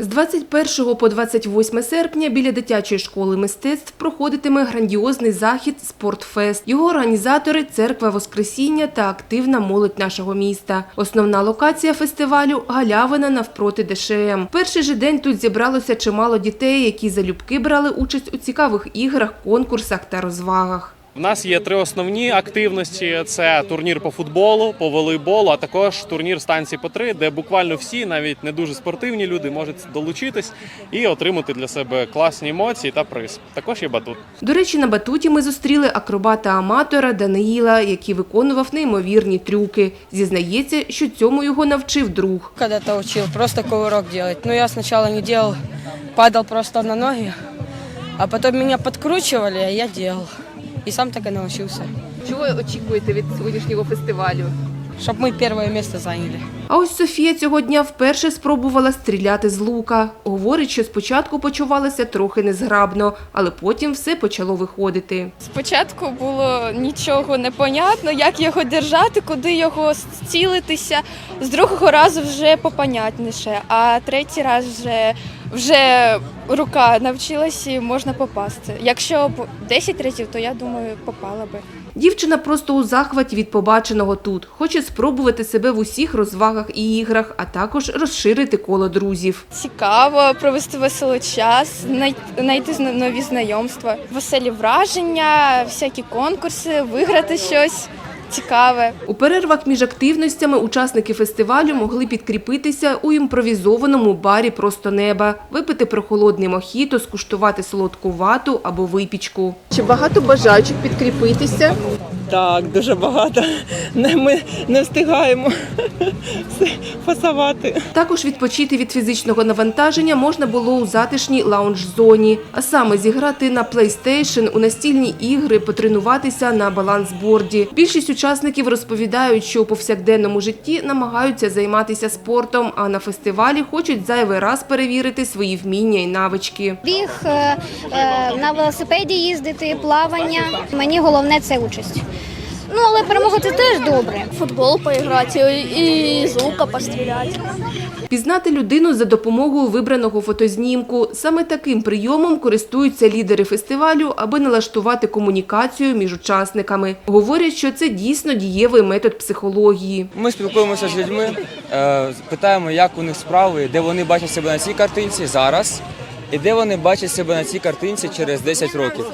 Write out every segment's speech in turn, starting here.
З 21 по 28 серпня біля дитячої школи мистецтв проходитиме грандіозний захід «Спортфест». Його організатори – церква Воскресіння та активна молодь нашого міста. Основна локація фестивалю – галявина навпроти ДШМ. Перший же день тут зібралося чимало дітей, які залюбки брали участь у цікавих іграх, конкурсах та розвагах. У нас є три основні активності: це турнір по футболу, по волейболу, а також турнір станції по три, де буквально всі, навіть не дуже спортивні люди, можуть долучитись і отримати для себе класні емоції та приз. Також є батут. До речі, на батуті ми зустріли акробата-аматора Даниїла, який виконував неймовірні трюки. Зізнається, що цьому його навчив друг. Когда-то учил просто кувырок делать. Но я сначала не делал, падал просто на ноги, а потом меня подкручивали, а я делал. И сам так и научился. Чого очікуєте від сьогоднішнього фестивалю? Чтобы мы первое место заняли. А ось Софія цього дня вперше спробувала стріляти з лука. Говорить, що спочатку почувалася трохи незграбно, але потім все почало виходити. Спочатку було нічого не понятно, як його держати, куди його зцілитися. З другого разу вже попонятніше, а третій раз вже, вже рука навчилася і можна попасти. Якщо б 10 разів, то я думаю, попала би. Дівчина просто у захваті від побаченого тут. Хоче спробувати себе в усіх розвагах і іграх, а також розширити коло друзів. Цікаво провести веселий час, знай- знайти нові знайомства, веселі враження, всякі конкурси, виграти щось цікаве. У перервах між активностями учасники фестивалю могли підкріпитися у імпровізованому барі просто неба, випити прохолодний мохіто, скуштувати солодку вату або випічку. Чи багато бажаючих підкріпитися? Так, дуже багато. Ми не встигаємо все фасувати. Також відпочити від фізичного навантаження можна було у затишній лаунж-зоні, а саме зіграти на PlayStation, у настільні ігри, потренуватися на балансборді. Більшість учасників розповідають, що у повсякденному житті намагаються займатися спортом, а на фестивалі хочуть зайвий раз перевірити свої вміння і навички. Біг е, е, на велосипеді їздити, плавання. Мені головне це участь. Ну але перемога це теж добре. футбол поиграть и из лука пострелять. Пізнати людину за допомогою вибраного фотознімку. Саме таким прийомом користуються лідери фестивалю, аби налаштувати комунікацію між учасниками. Говорять, що це дійсно дієвий метод психології. Ми спілкуємося з людьми, е, питаємо, як у них справи, де вони бачать себе на цій картинці зараз, і де вони бачать себе на цій картинці через 10 років.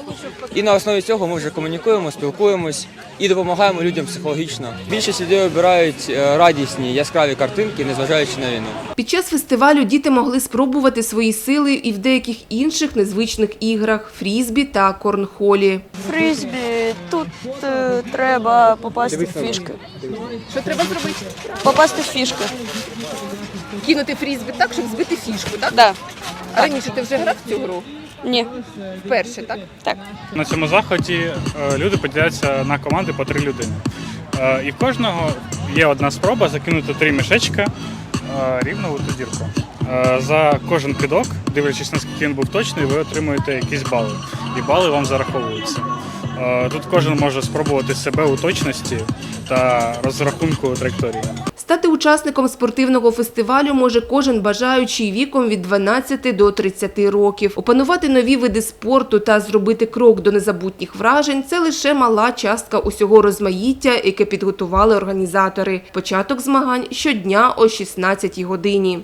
І на основі цього ми вже комунікуємо, спілкуємось і допомагаємо людям психологічно. Більшість людей обирають е, радісні, яскраві картинки, незважаючи на війну. Під час фестивалю діти могли спробувати свої сили і в деяких інших незвичних іграх – фрізбі та корнхолі. Фризбі, тут е, треба попасти в фішки. Що треба зробити? Попасти в фішки. Кинути фрізбі так, щоб збити фішку, так? Да. А раніше ти вже грав в цю гру? Ні. Вперше, так? Так. На цьому заході е, люди поділяються на команди по три людини. Е, І в кожного є одна спроба закинути три мішечка е, рівно у ту дірку. За кожен кидок, дивлячись наскільки він був точний, ви отримуєте якісь бали. І бали вам зараховуються. Тут кожен може спробувати себе у точності та розрахунку траєкторії. Стати учасником спортивного фестивалю може кожен бажаючий віком від 12 до 30 років. Опанувати нові види спорту та зробити крок до незабутніх вражень – це лише мала частка усього розмаїття, яке підготували організатори. Початок змагань щодня о 16 годині.